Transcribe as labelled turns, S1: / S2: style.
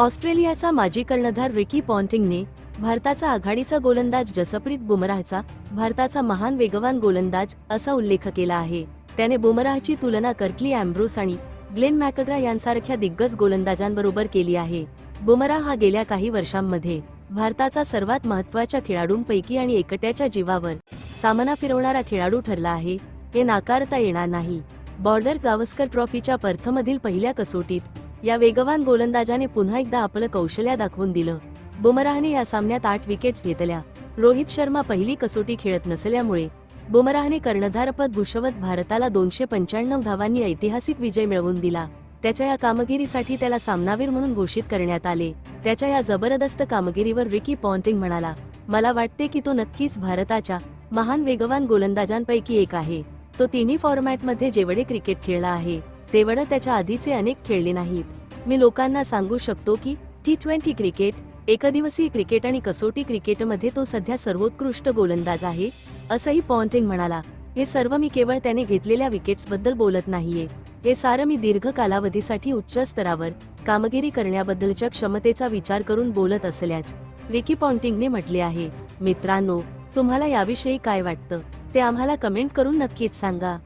S1: ऑस्ट्रेलियाचा माजी कर्णधार रिकी पॉन्टिंगने भारताचा आघाडीचा गोलंदाज जसप्रीत बुमराहचा भारताचा महान वेगवान गोलंदाज असा उल्लेख केला आहे. त्याने बुमराहची तुलना कर्टली अँब्रोस आणि ग्लेन मॅकग्रा यांसारख्या दिग्गज गोलंदाजांबरोबर केली आहे. बुमराह हा गेल्या काही वर्षांमध्ये भारताचा सर्वात महत्त्वाच्या खेळाडूंपैकी आणि एकट्याच्या जीवावर सामना फिरवणारा खेळाडू ठरला आहे. हे नाकारता येणार नाही. बॉर्डर गावस्कर ट्रॉफीच्या पर्थमधील पहिल्या कसोटीत या वेगवान गोलंदाजाने पुन्हा एकदा आपलं कौशल्य दाखवून दिलं. बुमराहने या सामन्यात आठ विकेट्स घेतल्या. रोहित शर्मा पहिली कसोटी खेळत नसल्यामुळे बुमराहने कर्णधारपद भूषवत भारताला दोनशे पंच्याण्णव धावांनी ऐतिहासिक विजय मिळवून दिला. त्याच्या या कामगिरीसाठी त्याला सामनावीर म्हणून घोषित करण्यात आले. त्याच्या या जबरदस्त कामगिरीवर रिकी पॉन्टिंग म्हणाला मला वाटते की तो नक्कीच भारताच्या महान वेगवान गोलंदाजांपैकी एक आहे. तो तिन्ही फॉर्मॅटमध्ये जेवढे क्रिकेट खेळला आहे तेवढं त्याच्या आधीचे अनेक खेळले नाहीत. मी लोकांना सांगू शकतो की टी ट्वेंटी क्रिकेट एकदिवसीय क्रिकेट आणि कसोटी क्रिकेटमध्ये तो सध्या सर्वोत्कृष्ट गोलंदाज आहे असंही पॉन्टिंग म्हणाला. हे सर्व मी केवळ त्याने घेतलेल्या विकेट्सबद्दल बोलत नाहीये. हे सारं मी दीर्घ कालावधीसाठी उच्च स्तरावर कामगिरी करण्याबद्दलच्या क्षमतेचा विचार करून बोलत असल्याच विकी पॉन्टिंगने म्हटले आहे. मित्रांनो तुम्हाला याविषयी काय वाटतं? ते आम्हाला कमेंट करून नक्कीच सांगा.